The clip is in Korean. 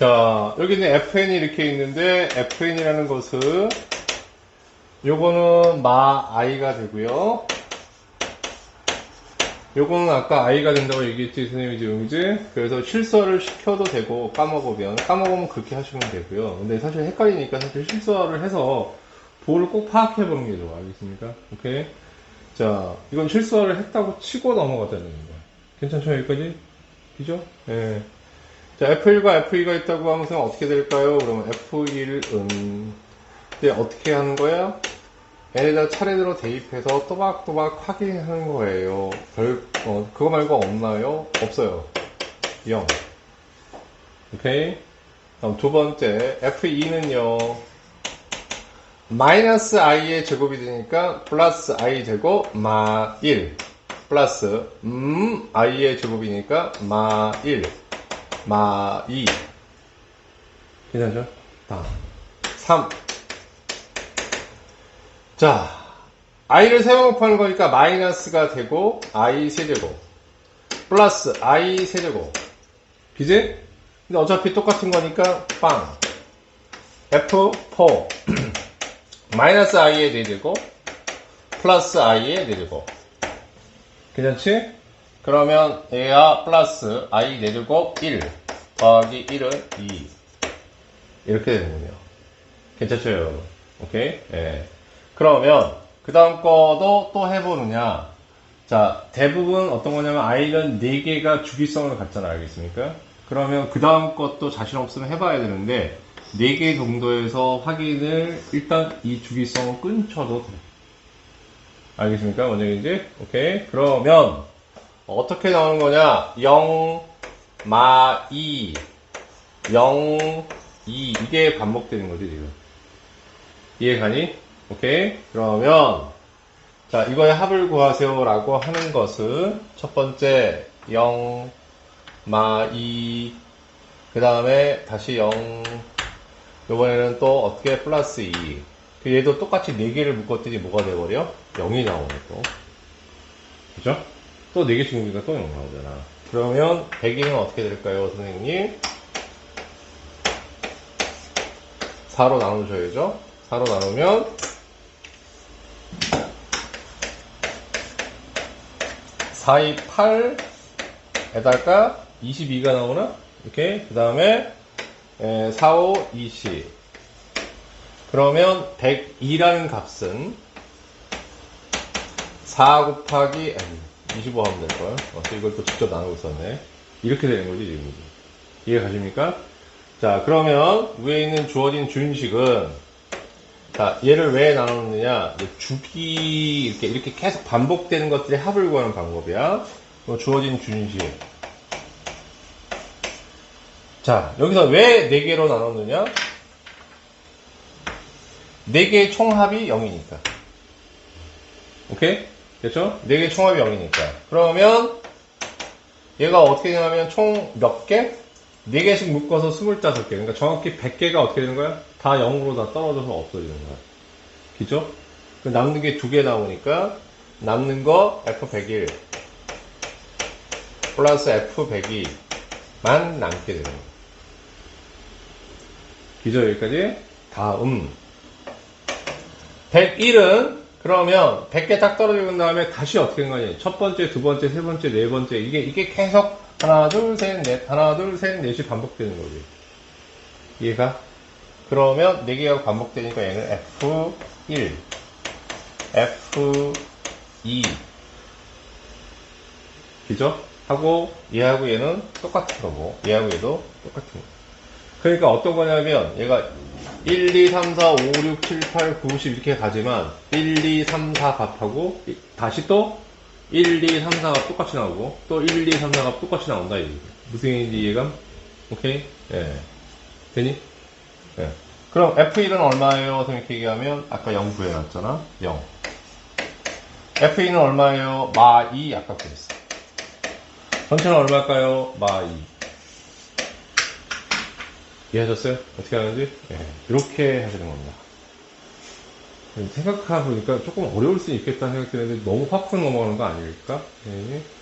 자, 여기는 fn이 이렇게 있는데, fn이라는 것은, 요거는 마 i가 되고요 요거는 아까 i가 된다고 얘기했지, 선생님이 지금, 그지? 그래서 실수를 시켜도 되고, 까먹으면, 까먹으면 그렇게 하시면 되고요. 근데 사실 헷갈리니까 사실 실수를 해서, 볼을 꼭 파악해 보는 게 좋아. 알겠습니까? 오케이? 자, 이건 실수를 했다고 치고 넘어가자는 거야. 괜찮죠, 여기까지? 그죠? 예. 자, F1과 F2가 있다고 하면 서 어떻게 될까요? 그러면 F1은, 이제 어떻게 하는 거야? 얘네다 차례대로 대입해서 또박또박 확인하는 거예요. 별, 어, 그거 말고 없나요? 없어요. 0. 오케이? 다음 두 번째, F2는요, 마이너스 i의 제곱이 되니까 플러스 i 제곱 마 1. 플러스, 음, i의 제곱이니까 마 1. 마 2. 괜찮죠? 다음. 3. 자, i를 세번 곱하는 거니까 마이너스가 되고, i 세제곱. 플러스 i 세제곱. 그지? 근데 어차피 똑같은 거니까, 빵. F4. 마이너스 i의 4제곱. 플러스 i의 4제곱. 괜찮지? 그러면 얘가 플러스 i 4제곱 1 더하기 1은 2 이렇게 되는군요. 괜찮죠 여러분? 오케이? 예. 그러면 그 다음 거도 또 해보느냐 자 대부분 어떤 거냐면 i는 4개가 주기성을 갖잖아 알겠습니까? 그러면 그 다음 것도 자신 없으면 해봐야 되는데 4개 정도에서 확인을 일단 이 주기성을 끊쳐도 돼. 알겠습니까? 원장인지? 오케이. 그러면 어떻게 나오는 거냐? 0, 마, 2, 0, 2 이게 반복되는 거지 지금. 이해가니? 오케이. 그러면 자 이거의 합을 구하세요 라고 하는 것은 첫 번째 0, 마, 2, 그 다음에 다시 0, 이번에는 또 어떻게 플러스 2. 그 얘도 똑같이 4개를 묶었더니 뭐가 돼버려? 0이 나오네 또. 그죠? 또 4개씩 묶으니까 또 0 나오잖아. 그러면 100이는 어떻게 될까요, 선생님? 4로 나누셔야죠. 4로 나누면 4, 2, 8에다가 22가 나오나? 이렇게. 그 다음에 4, 5, 20. 그러면 102라는 값은 4 곱하기 25 하면 될걸. 어, 또 이걸 또 직접 나누고 있었네. 이렇게 되는 거지, 지금. 이해 가십니까? 자, 그러면 위에 있는 주어진 준식은 자, 얘를 왜 나누느냐? 주기, 이렇게, 이렇게 계속 반복되는 것들의 합을 구하는 방법이야. 뭐 주어진 준식. 자, 여기서 왜 4개로 나눴느냐? 4개의 총합이 0이니까. 오케이? 됐죠? 4개의 총합이 0이니까. 그러면, 얘가 어떻게 되냐면 총 몇 개? 4개씩 묶어서 25개. 그러니까 정확히 100개가 어떻게 되는 거야? 다 0으로 다 떨어져서 없어지는 거야. 그죠? 그 남는 게 2개 나오니까, 남는 거 F101 플러스 F102만 남게 되는 거야. 기죠 여기까지? 다음 101은 그러면 100개 딱 떨어지고 난 다음에 다시 어떻게 된 거니? 첫 번째, 두 번째, 세 번째, 네 번째 이게 이게 계속 하나, 둘, 셋, 넷, 하나, 둘, 셋, 넷이 반복되는 거지. 이해가? 그러면 4개가 반복되니까 얘는 F1, F2 그죠? 하고 얘하고 얘는 똑같은 거고 얘하고 얘도 똑같은 거. 그러니까 어떤 거냐면 얘가 1, 2, 3, 4, 5, 6, 7, 8, 9, 10 이렇게 가지만 1, 2, 3, 4 값하고 이- 다시 또 1, 2, 3, 4가 똑같이 나오고 또 1, 2, 3, 4가 똑같이 나온다 이 무슨 얘기인지 이해감? 오케이? 예. 되니? 예. 그럼 F1은 얼마예요? 이렇게 얘기하면 아까 0 구해놨잖아 0 F2는 얼마예요? 마 2 아까 구했어 전체는 얼마일까요? 마 2. 이해하셨어요? 어떻게 하는지? 예, 이렇게 하시는 겁니다. 생각해보니까 조금 어려울 수 있겠다는 생각이 드는데 너무 확 넘어가는 거 아닐까? 예.